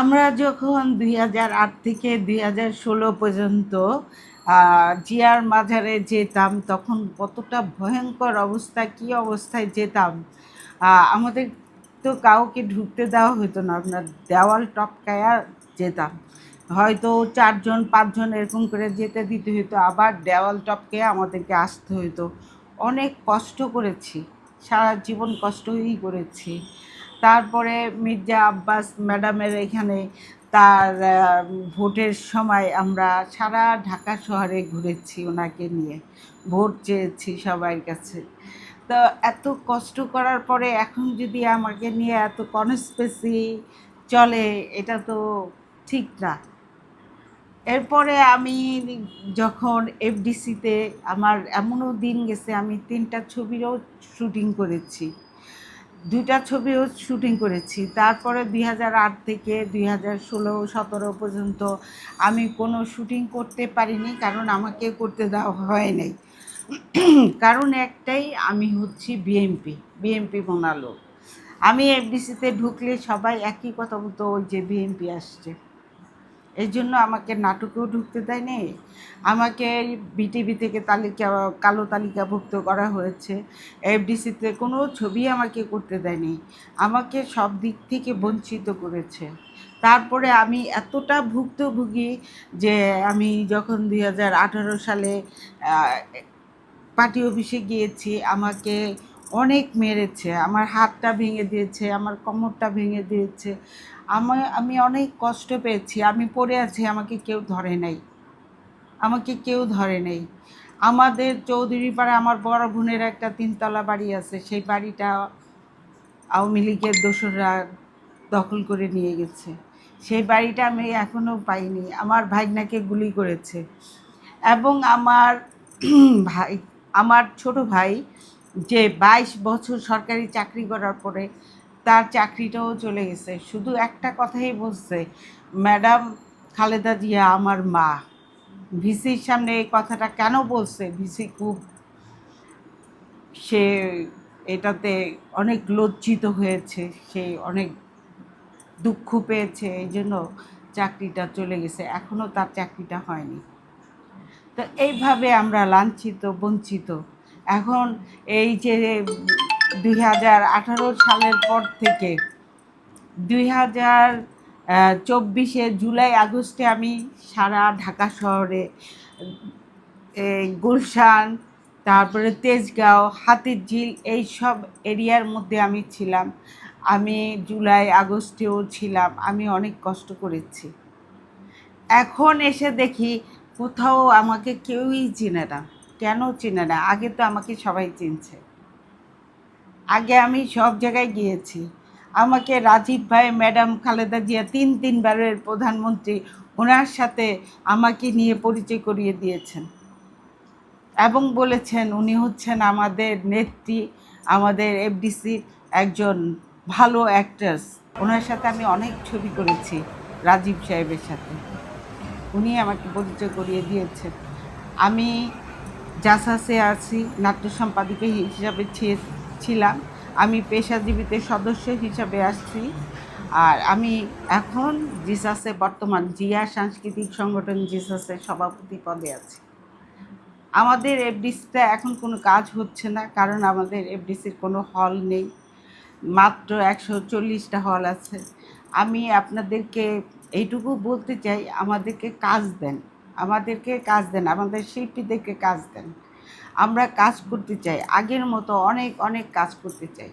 আমরা যখন দুই হাজার আট থেকে দুই হাজার ষোলো পর্যন্ত জিয়ার মাজারে যেতাম, তখন কতটা ভয়ঙ্কর অবস্থা, কি অবস্থায় যেতাম আমাদের তো কাউকে ঢুকতে দেওয়া হতো না, আপনার দেওয়াল টপকায়া যেতাম। হয়তো চারজন, পাঁচজন এরকম করে যেতে দিতে হতো আবার দেওয়াল টপকে আমাদেরকে আসতে হতো অনেক কষ্ট করেছি, সারা জীবন কষ্টই করেছি। তারপরে মির্জা আব্বাস ম্যাডামের এখানে তার ভোটের সময় আমরা সারা ঢাকা শহরে ঘুরেছি ওনাকে নিয়ে। ভোট চেয়েছি সবার কাছে। তো এত কষ্ট করার পরে এখন যদি আমাকে নিয়ে এত কনস্পেসি চলে, এটা তো ঠিক না। এরপরে আমি যখন এফডিসিতে আমার এমনও দিন গেছে, আমি তিনটা ছবিরও শুটিং করেছি। দুইটা ছবিও শুটিং করেছি। তারপরে দুই হাজার আট থেকে দুই হাজার ষোলো, সতেরো পর্যন্ত আমি কোনো শুটিং করতে পারিনি, কারণ আমাকে করতে দেওয়া হয় নাই। কারণ একটাই, আমি হচ্ছি বিএমপি বিএমপি বানালো। আমি এফডিসিতে ঢুকলে সবাই একই কথা বলতো, ওই যে বিএমপি আসছে। এই জন্য আমাকে নাটকেও ঢুকতে দেয়নি। আমাকে বিটিভি থেকে তালিকা, কালো তালিকাভুক্ত করা হয়েছে। এফডিসিতে কোনো ছবি আমাকে করতে দেয়নি। আমাকে সব দিক থেকে বঞ্চিত করেছে। তারপরে আমি এতটা ভুক্তভোগী যে আমি যখন দুই হাজার আঠারো সালে পার্টি অফিসে গিয়েছি, আমাকে অনেক মেরেছে, আমার হাতটা ভেঙে দিয়েছে, আমার কোমরটা ভেঙে দিয়েছে। আমি আমি অনেক কষ্ট পেয়েছি, আমি পড়ে আছি, আমাকে কেউ ধরে নাই। আমাকে কেউ ধরে নেই। আমাদের চৌধুরী পাড়া আমার বড় বোনের একটা তিনতলা বাড়ি আছে, সেই বাড়িটা আওয়ামী লীগের দোসররা দখল করে নিয়ে গেছে। সেই বাড়িটা আমি এখনও পাইনি, আমার ভাইনাকে গুলি করেছে। এবং আমার ভাই, আমার ছোট ভাই যে বাইশ বছর সরকারি চাকরি করার পরে তার চাকরিটাও চলে গেছে। শুধু একটা কথাই বলছে, ম্যাডাম খালেদা জিয়া আমার মা। ভিসির সামনে এই কথাটা কেন বলছে? ভিসি খুব, সে এটাতে অনেক লজ্জিত হয়েছে, সে অনেক দুঃখ পেয়েছে, এই জন্য চাকরিটা চলে গেছে এখনও তার চাকরিটা হয়নি। তো এইভাবে আমরা লাঞ্ছিত, বঞ্চিত এখন এই যে দুই হাজার আঠারো সালের পর থেকে দুই হাজার চব্বিশে জুলাই, আগস্টে আমি সারা ঢাকা শহরে গুলশান, তারপরে তেজগাঁও, হাতিরঝিল এই সব এরিয়ার মধ্যে আমি ছিলাম। আমি জুলাই, আগস্টেও ছিলাম। আমি অনেক কষ্ট করেছি। এখন এসে দেখি কোথাও আমাকে কেউই চেনে না। কেন চেনে না? আগে তো আমাকে সবাই চিনছে। আগে আমি সব জায়গায় গিয়েছি। আমাকে রাজীব ভাই, ম্যাডাম খালেদা জিয়া তিন তিনবারের প্রধানমন্ত্রী, ওনার সাথে আমাকে নিয়ে পরিচয় করিয়ে দিয়েছেন। এবং বলেছেন উনি হচ্ছেন আমাদের নেত্রী, আমাদের এফডিসির একজন ভালো অ্যাক্ট্রেস ওনার সাথে আমি অনেক ছবি করেছি রাজীব সাহেবের সাথে। উনি আমাকে পরিচয় করিয়ে দিয়েছেন। আমি জাসাসে আছি নাট্য সম্পাদিকা হিসাবে ছিলাম। আমি পেশাজীবীতে সদস্য হিসাবে আসছি। আর আমি এখন জিসাসে বর্তমান জিয়া সাংস্কৃতিক সংগঠন জিসাসের সভাপতি পদে আছি। আমাদের এফডিসিতে এখন কোনো কাজ হচ্ছে না, কারণ আমাদের এফডিসির কোনো হল নেই। মাত্র একশো চল্লিশটা হল আছে। আমি আপনাদেরকে এইটুকু বলতে চাই, আমাদেরকে কাজ দেন। আমাদেরকে কাজ দেন, আমাদের শিল্পীদেরকে কাজ দেন। আমরা কাজ করতে চাই, আগের মতো অনেক অনেক কাজ করতে চাই।